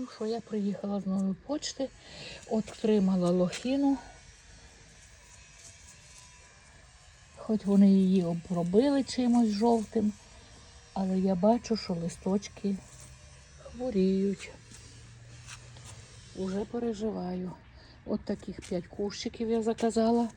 Ну що, я приїхала з нової почти, отримала лохіну. Хоч вони її обробили чимось жовтим, але я бачу, що листочки хворіють. Уже переживаю. От таких п'ять кущиків я заказала.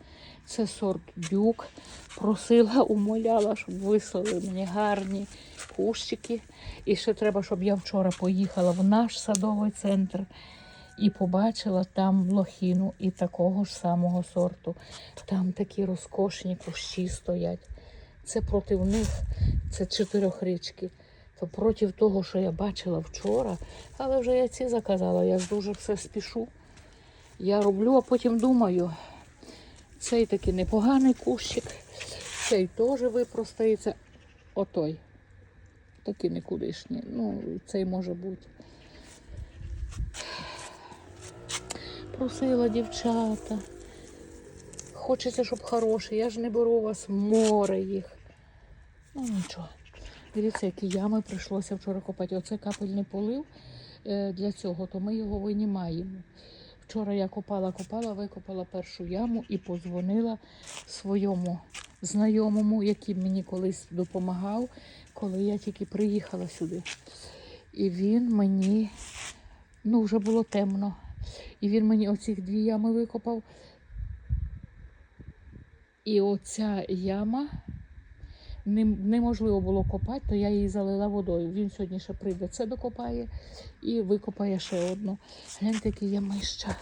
Це сорт дюк. Просила, умоляла, щоб вислали мені гарні кущики. І ще треба, щоб я вчора поїхала в наш садовий центр і побачила там лохіну і такого ж самого сорту. Там такі розкошні кущі стоять. Це проти них, це чотирьохрічки. То проти того, що я бачила вчора, але вже я ці заказала, я ж дуже все спішу. Я роблю, а потім думаю, цей такий непоганий кущик, цей теж випростається. Отой. Такий никудишній. Ну, цей може бути. Просила дівчата. Хочеться, щоб хороший. Я ж не беру вас море їх. Ну нічого. Дивіться, які ями прийшлося вчора копати. Оце капельний полив е, для цього, то ми його винімаємо. Вчора я копала, копала, викопала першу яму і позвонила своєму знайомому, який мені колись допомагав, коли я тільки приїхала сюди. І він мені, ну вже було темно. І він мені оці дві ями викопав. І оця яма неможливо було копати, то я її залила водою. Він сьогодні ще прийде, це докопає і викопає ще одну. Гляньте, який я мища.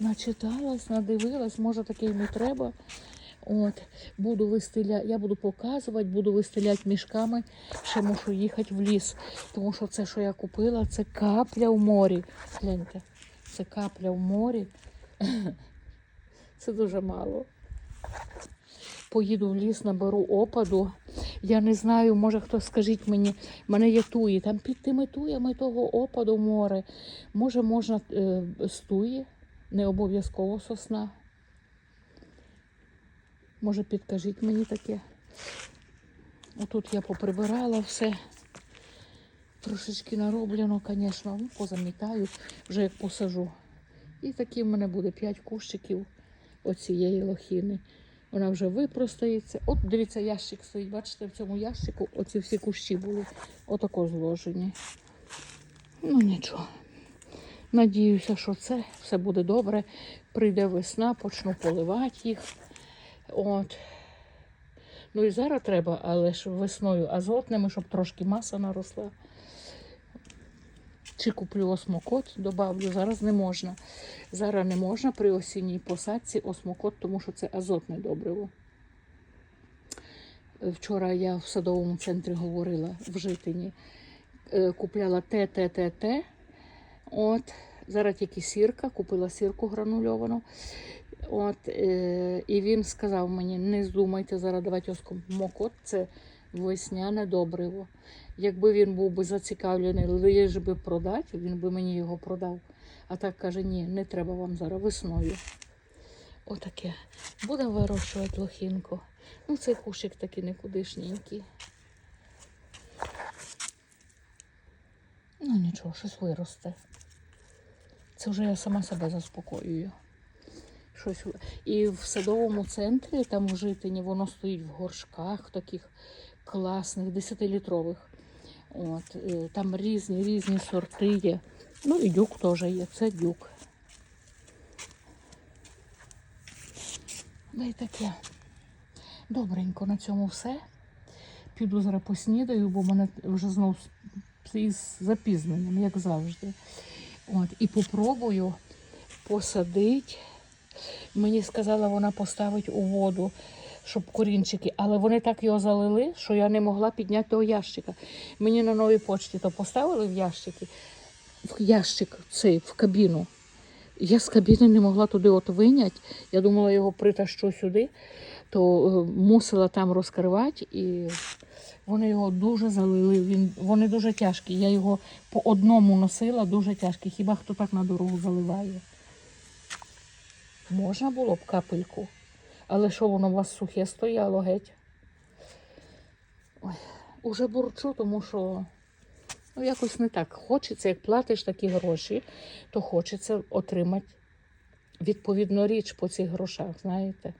Начиталась, надивилась, може таке й не треба. От, буду вистеля... Я буду показувати, буду вистеляти мішками, ще мушу їхати в ліс. Тому що це, що я купила, це капля в морі. Гляньте, це капля в морі. Це дуже мало. Поїду в ліс, наберу опаду. Я не знаю, може хтось скажіть мені, мене є туї, там під тими туями того опаду море. Може, можна е, з туї, не обов'язково сосна. Може, підкажіть мені таке. Отут я поприбирала все. Трошечки нароблено, звісно, ну, позамітаю, вже як посажу. І такі в мене буде 5 кущиків оцієї лохіни. Вона вже випростається. От дивіться, ящик стоїть. Бачите, в цьому ящику оці всі кущі були отако зложені. Ну нічого. Надіюся, що це все буде добре. Прийде весна, почну поливати їх. От. Ну і зараз треба, але ж весною азотними, щоб трошки маса наросла. Чи куплю осмокот, добавлю, зараз не можна. Зараз не можна при осінній посадці осмокот, тому що це азотне добриво. Вчора я в садовому центрі говорила в житині. Е, Купляла ТТТТ. От, зараз тільки сірка, купила сірку гранульовану. От, е, і він сказав мені: не здумайте зараз давати осмокот, це весняне добриво. Якби він був би зацікавлений, лиш би продати, він би мені його продав. А так каже, ні, не треба вам зараз весною. Отаке. Будемо вирощувати лохінку. Ну, цей кушик такий никудишненький. Ну нічого, щось виросте. Це вже я сама себе заспокоюю. Щось. І в садовому центрі, там в житині, воно стоїть в горшках таких класних, 10-літрових. От, е, там різні різні сорти є. Ну і дюк теж є. Це дюк. Да й таке. Добренько на цьому все. Піду зараз поснідаю, бо мене вже знов з- із запізненням, як завжди. От, і попробую посадити. Мені сказала, вона поставить у воду, щоб корінчики, але вони так його залили, що я не могла підняти того ящика. Мені на новій почті то поставили в ящики, в ящик цей, в кабіну. Я з кабіни не могла туди от виняти. Я думала, його притащу сюди, то е, мусила там розкривати і вони його дуже залили. Він, вони дуже тяжкі. Я його по одному носила, дуже тяжкі. Хіба хто так на дорогу заливає? Можна було б капельку. Але що воно у вас сухе стояло геть? Ой, уже бурчу, тому що Ну, якось не так. Хочеться, як платиш такі гроші, то хочеться отримати відповідну річ по цих грошах, знаєте.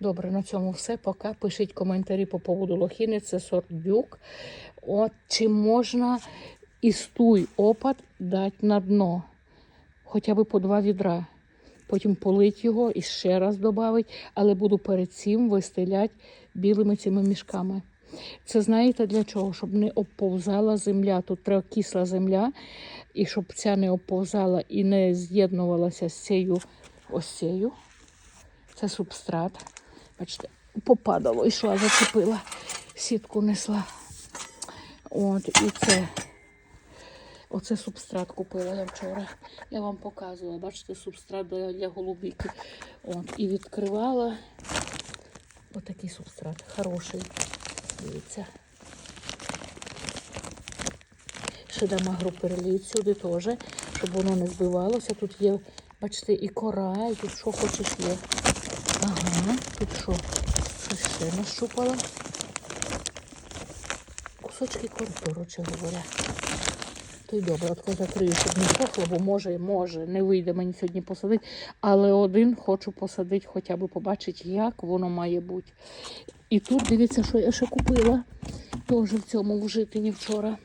Добре, на цьому все. Пока. Пишіть коментарі по поводу лохіни, це сорт бюк. От чи можна із туй опад дати на дно? Хоча б по два відра. Потім полить його і ще раз додати, але буду перед цим вистеляти білими цими мішками. Це знаєте для чого? Щоб не обповзала земля. Тут треба кисла земля, і щоб ця не обповзала і не з'єднувалася з цією ось. Це субстрат. Бачите, попадало, йшла, зачепила, сітку несла. От, і це. Оце субстрат купила я вчора. Я вам показувала, бачите, субстрат для, для голубіки. От, і відкривала. Отакий субстрат. Хороший. Дивіться. Ще дам агроперліт сюди теж, щоб воно не збивалося. Тут є, бачите, і кора, і тут що хочеш є. Ага, тут що? Щось ще нащупала. Кусочки кори, коротше говоря. То й добре, от закрию, щоб не сохло, бо може, може, не вийде мені сьогодні посадити. Але один хочу посадити, хоча б побачити, як воно має бути. І тут дивіться, що я ще купила. Теж в цьому в житині вчора.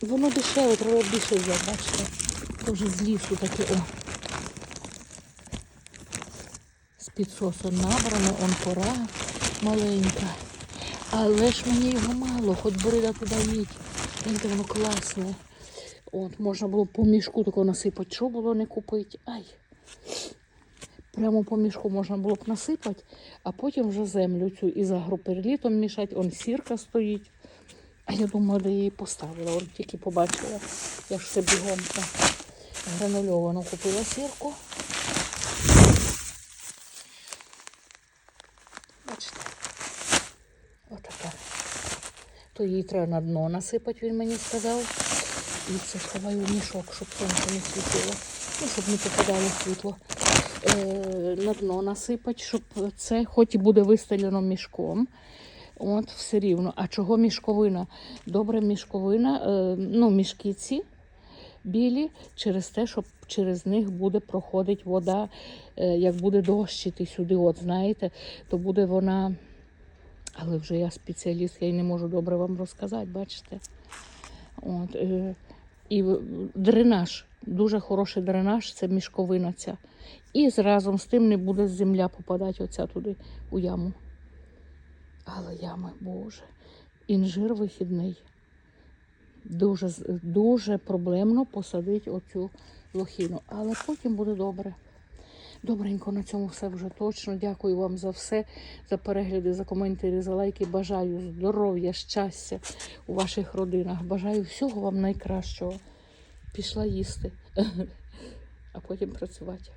Воно дешеве, треба більше взяти, бачите. Теж з лісу таке. О. З підсосу набрано, он кора маленька. Але ж мені його мало, хоч брида туди їдь. Знаєте, воно класне. От, можна було по мішку такого насипати. Що було не купити? Ай. Прямо по мішку можна було б насипати, а потім вже землю цю із агроперлітом мішати. Он сірка стоїть. А я думаю, де її поставила. Он тільки побачила. Я ж все бігом гранульовано купила сірку. Бачите? Отака. То її треба на дно насипати, він мені сказав. І це сховаю в мішок, щоб сонце не світило. Ну, щоб не попадало світло. Е, на дно насипати, щоб це хоч і буде вистелено мішком. От, все рівно. А чого мішковина? Добре, мішковина, е, ну, мішки ці білі, через те, що через них буде проходити вода, е, як буде дощити сюди, от знаєте, то буде вона. Але вже я спеціаліст, я й не можу добре вам розказати, бачите. От, е, і дренаж, дуже хороший дренаж, це мішковина ця. І разом з тим не буде земля попадати оця туди у яму. Але ями, Боже, інжир вихідний. Дуже, дуже проблемно посадити оцю лохіну, але потім буде добре. Добренько, на цьому все вже точно. Дякую вам за все, за перегляди, за коментарі, за лайки. Бажаю здоров'я, щастя у ваших родинах. Бажаю всього вам найкращого. Пішла їсти, а потім працювати.